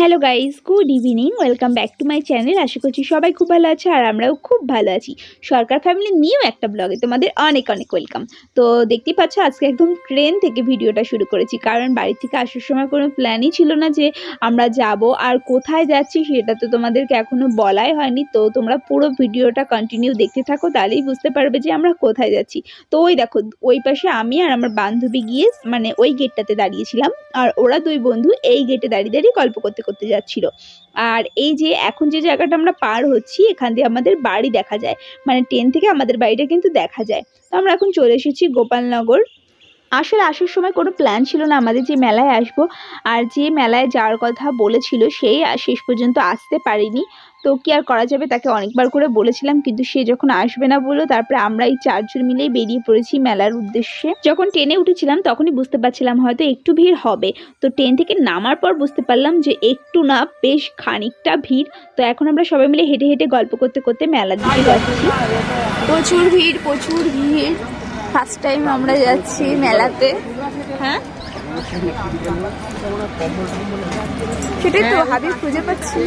Hello guys good evening welcome back to my channel আশা করছি সবাই খুব ভালো আছে আর আমরাও খুব ভালো আছি। সরকার ফ্যামিলি নিয়েও একটা ব্লগে তোমাদের অনেক অনেক ওয়েলকাম তো দেখতেই পাচ্ছ, আজকে একদম ট্রেন থেকে ভিডিওটা শুরু করেছি। কারণ বাড়ি থেকে আসার সময় কোনো প্ল্যানই ছিল না যে আমরা যাব আর কোথায় যাচ্ছি সেটা তো তোমাদেরকে এখনও বলাই হয়নি। তো তোমরা পুরো ভিডিওটা কন্টিনিউ দেখতে থাকো, তাহলেই বুঝতে পারবে যে আমরা কোথায় যাচ্ছি। তো ওই দেখো, ওই পাশে আমি আর আমার বান্ধবী গিয়ে মানে ওই গেটটাতে দাঁড়িয়েছিলাম। আর ওরা দুই বন্ধু এই গেটে দাঁড়িয়ে দাঁড়িয়ে গল্প করতে করতে যাচ্ছিল। আর এই যে এখন যে জায়গাটা আমরা পার হচ্ছি, এখান দিয়ে আমাদের বাড়ি দেখা যায়। মানে ট্রেন থেকে আমাদের বাড়িটা কিন্তু দেখা যায়। তো আমরা এখন চলে এসেছি গোপালনগর। আসলে আসার সময় কোনো প্ল্যান ছিল না। আমাদের যে মেলায় আসব আর যে মেলায় যাওয়ার কথা বলেছিল সেই শেষ পর্যন্ত আসতে পারিনি। তো কি আর করা যাবে তাকে অনেকবার করে বলেছিলাম, কিন্তু সে যখন আসবে না বলল তারপরে আমরা এই চারজন মিলেই বেরিয়ে পড়েছি মেলার উদ্দেশ্যে। যখন ট্রেনে উঠেছিলাম, তখনই বুঝতে পারছিলাম হয়তো একটু ভিড় হবে। তো ট্রেন থেকে নামার পর বুঝতে পারলাম যে একটু না, বেশ খানিকটা ভিড়। তো এখন আমরা সবাই মিলে হেঁটে হেঁটে গল্প করতে করতে মেলার দিকে যাচ্ছি। প্রচুর ভিড় প্রচুর ভিড়। ফার্স্ট টাইম আমরা যাচ্ছি মেলাতে। হ্যাঁ? সেটাই তো হাবিব খুঁজে পাচ্ছি।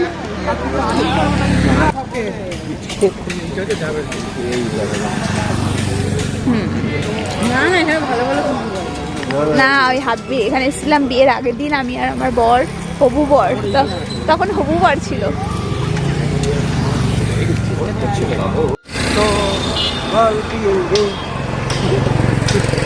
না না এখানে ভালো ভালো না ওই হাত বিয়ে এখানে এসেছিলাম বিয়ের আগের দিন আমি আর আমার বর হবু বর। ত- তখন হবু বর ছিল। আমি Thank you.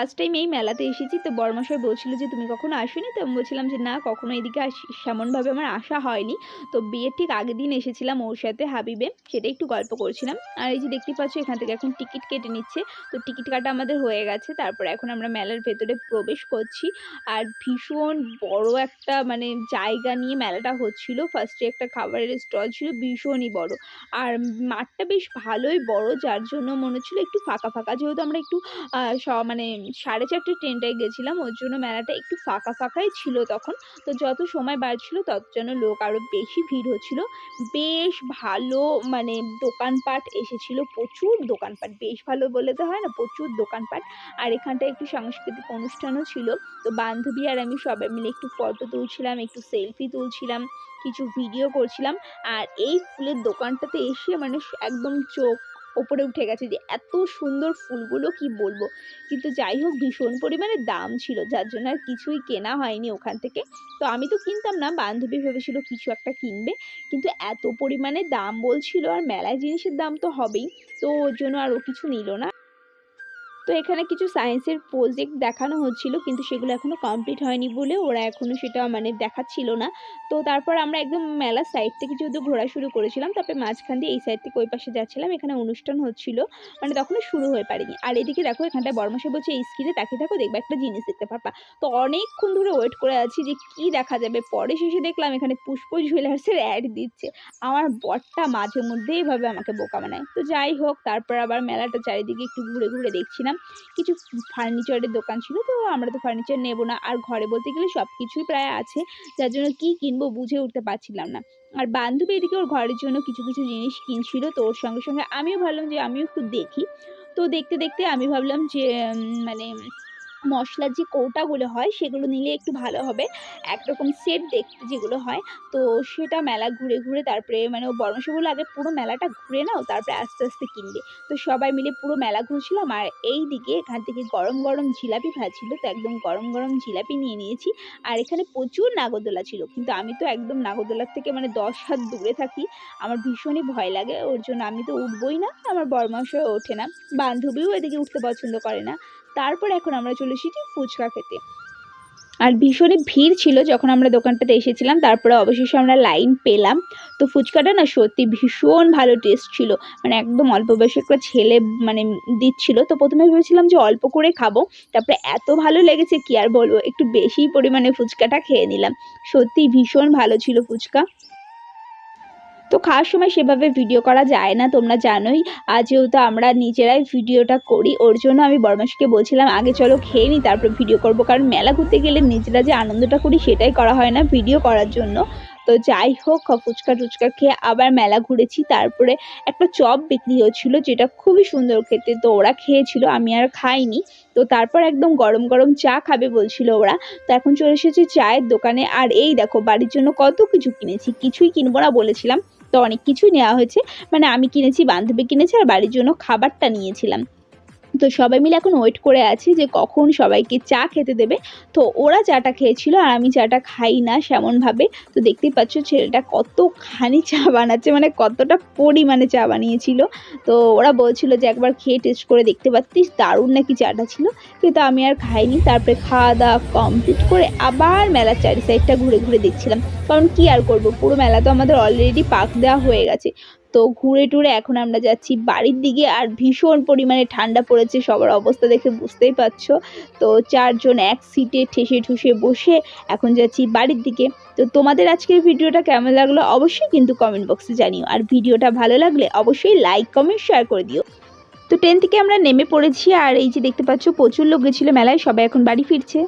ফার্স্ট টাইম এই মেলাতে এসেছি, তো বর্মশাই বলছিল যে, তুমি কখনো আসোনি? তো আমি বলছিলাম যে, না, কখনো এদিকে আসি সেমনভাবে আমার আসা হয়নি। তো বিয়ের ঠিক আগের দিন এসেছিলাম ওর সাথে হাবিবে, সেটা একটু গল্প করছিলাম। আর এই যে দেখতে পাচ্ছ, এখান থেকে এখন টিকিট কেটে নিচ্ছে। তো টিকিট কাটা আমাদের হয়ে গেছে, তারপর এখন আমরা মেলার ভেতরে প্রবেশ করছি। আর ভীষণ বড় একটা মানে জায়গা নিয়ে মেলাটা হচ্ছিল। ফার্স্টে একটা খাবারের স্টল ছিল, ভীষণই বড়। আর মাঠটা বেশ ভালোই বড়, যার জন্য মনে হচ্ছিল একটু ফাঁকা ফাঁকা। যেহেতু আমরা একটু মানে সাড়ে চারটে ট্রেনটায় গেছিলাম। ওর জন্য মেলাটা একটু ফাঁকা ফাঁকাই ছিল তখন। তো যত সময় বাড়ছিল, তত যেন লোক আরও বেশি ভিড় হচ্ছিল। বেশ ভালো মানে দোকানপাট এসেছিল, প্রচুর দোকানপাট। বেশ ভালো বলে তো হয় না, প্রচুর দোকানপাট। আর এখানটায় একটু সাংস্কৃতিক অনুষ্ঠানও ছিল। তো বান্ধবী আর আমি সবাই মিলে একটু ফটো তুলছিলাম, একটু সেলফি তুলছিলাম, কিছু ভিডিও করছিলাম। আর এই ফুলের দোকানটাতে এসে মানে একদম চোখ ওপরে উঠে গেছে যে, এত সুন্দর ফুলগুলো কি বলব? কিন্তু যাই হোক, ভীষণ পরিমাণে দাম ছিল, যার জন্য আর কিছুই কেনা হয়নি ওখান থেকে। তো আমি তো কিনতাম না, বান্ধবী ভেবেছিল কিছু একটা কিনবে, কিন্তু এত পরিমাণে দাম বলছিল, আর মেলায় জিনিসের দাম তো হবেই। তো ওর জন্য আর ও কিছু নিল না। তো এখানে কিছু সায়েন্সের প্রজেক্ট দেখানো হচ্ছিল, কিন্তু সেগুলো এখনও কমপ্লিট হয়নি বলে ওরা এখনও সেটা মানে দেখাচ্ছিল না। তো তারপর আমরা একদম মেলার সাইড থেকে যেহেতু ঘোরা শুরু করেছিলাম, তারপরে মাঝখান দিয়ে এই সাইড থেকে ওই পাশে যাচ্ছিলাম, এখানে অনুষ্ঠান হচ্ছিল। মানে তখনও শুরু হয়ে পারেনি। আর এদিকে দেখো, এখানটায় বর্মাসে বলছে, এই স্ক্রিনে তাকিয়ে থাকো, দেখবে একটা জিনিস দেখতে পারবা। তো অনেকক্ষণ ধরে ওয়েট করে আছি যে কি দেখা যাবে। পরে শেষে দেখলাম এখানে পুষ্প জুয়েলার্সের অ্যাড দিচ্ছে। আমার বরটা মাঝে মধ্যে এইভাবে আমাকে বোকা বানায়। তো যাই হোক, তারপর আবার মেলাটা চারিদিকে একটু ঘুরে ঘুরে দেখছিলাম। কিছু ফার্নিচারের দোকান ছিল, তো আমরা তো ফার্নিচার নেব না। আর ঘরে বলতে গেলে সব কিছুই প্রায় আছে, যার জন্য কী কিনবো বুঝে উঠতে পারছিলাম না। আর বান্ধবী এদিকে ওর ঘরের জন্য কিছু কিছু জিনিস কিনছিল, তো ওর সঙ্গে সঙ্গে আমিও ভাবলাম যে আমিও একটু দেখি। তো দেখতে দেখতে আমি ভাবলাম যে মানে মশলার যে কৌটাগুলো হয়, সেগুলো নিলে একটু ভালো হবে। একরকম সেট দেখতে যেগুলো হয়। তো সেটা মেলা ঘুরে ঘুরে তারপরে মানে ও বর্মশাগুলো আগে পুরো মেলাটা ঘুরে নাও, তারপরে আস্তে আস্তে কিনবে। তো সবাই মিলে পুরো মেলা ঘুরছিলাম আর এই দিকে এখান থেকে গরম গরম জিলাপি ভাজছিল, তো একদম গরম গরম জিলাপি নিয়ে নিয়েছি। আর এখানে প্রচুর নাগরদোলা ছিল, কিন্তু আমি তো একদম নাগরদোলার থেকে মানে দশ হাত দূরে থাকি, আমার ভীষণই ভয় লাগে। ওর জন্য আমি তো উঠবই না, আমার বরমাসও ওঠে না। বান্ধবীও এদিকে উঠতে পছন্দ করে না। তারপর এখন আমরা চলে এসেছি ফুচকা খেতে। আর ভীষণই ভিড় ছিল যখন আমরা দোকানটাতে এসেছিলাম, তারপরে অবশেষে আমরা লাইন পেলাম। তো ফুচকাটা না সত্যি ভীষণ ভালো টেস্ট ছিল। মানে একদম অল্প বয়সে একটা ছেলে মানে দিচ্ছিল। তো প্রথমে ভেবেছিলাম যে অল্প করে খাব, তারপরে এত ভালো লেগেছে কি আর বলব? একটু বেশি পরিমাণে ফুচকাটা খেয়ে নিলাম। সত্যি ভীষণ ভালো ছিল ফুচকা। তো খাওয়ার সময় সেভাবে ভিডিও করা যায় না, তোমরা জানোই। আর যেহেতু আমরা নিজেরাই ভিডিওটা করি, ওর জন্য আমি বরমাসকে বলছিলাম, আগে চলো খেয়ে নিই তারপর ভিডিও করব। কারণ মেলা ঘুরতে গেলে নিজেরা যে আনন্দটা করি, সেটাই করা হয় না ভিডিও করার জন্য। তো যাই হোক, ফুচকা টুচকা খেয়ে আবার মেলা ঘুরেছি। তারপরে একটা চপ বিক্রি হচ্ছিল, যেটা খুবই সুন্দর খেতে। তো ওরা খেয়েছিল, আমি আর খাইনি। তো তারপর একদম গরম গরম চা খাবে বলছিল ওরা। তো এখন চলে এসেছি চায়ের দোকানে। আর এই দেখো, বাড়ির জন্য কত কিছু কিনেছি, কিছুই কিনবো না বলেছিলাম। তো অনেক কিছুই নেওয়া হয়েছে। মানে আমি কিনেছি, বান্ধবী কিনেছে আর বাড়ির জন্য খাবারটা নিয়েছিলাম। তো সবাই মিলে এখন ওয়েট করে আছি যে কখন সবাইকে চা খেতে দেবে। তো ওরা চাটা খেয়েছিল আর আমি চাটা খাই না সেমনভাবে। তো দেখতেই পাচ্ছ ছেলেটা কতখানি চা বানাচ্ছে মানে কতটা পরিমাণে চা বানিয়েছিল। তো ওরা বলছিল যে একবার খেয়ে টেস্ট করে দেখতে পাচ্ছিস, দারুণ নাকি চাটা ছিল। কিন্তু আমি আর খাইনি, তারপরে খাওয়া দাওয়া কমপ্লিট করে আবার মেলার চারি সাইডটা ঘুরে ঘুরে দেখছিলাম। কারণ কি আর করব? পুরো মেলা তো আমাদের অলরেডি পাক দেওয়া হয়ে গেছে। তো ঘুরে টুরে এখন আমরা যাচ্ছি বাড়ির দিকে আর ভীষণ পরিমাণে ঠান্ডা পড়েছে সবার অবস্থা দেখে বুঝতেই পারছ। তো চারজন এক সিটে ঠেসে ঠুসে বসে এখন যাচ্ছি বাড়ির দিকে। তো তোমাদের আজকের ভিডিওটা কেমন লাগল অবশ্যই কিন্তু কমেন্ট বক্সে জানিও। আর ভিডিওটা ভালো লাগলে অবশ্যই লাইক কমেন্ট শেয়ার করে দিও। তো ট্রেন থেকে আমরা নেমে পড়েছি আর এই যে দেখতে পাচ্ছ প্রচুর লোক গেছিল মেলায়, সবাই এখন বাড়ি ফিরছে।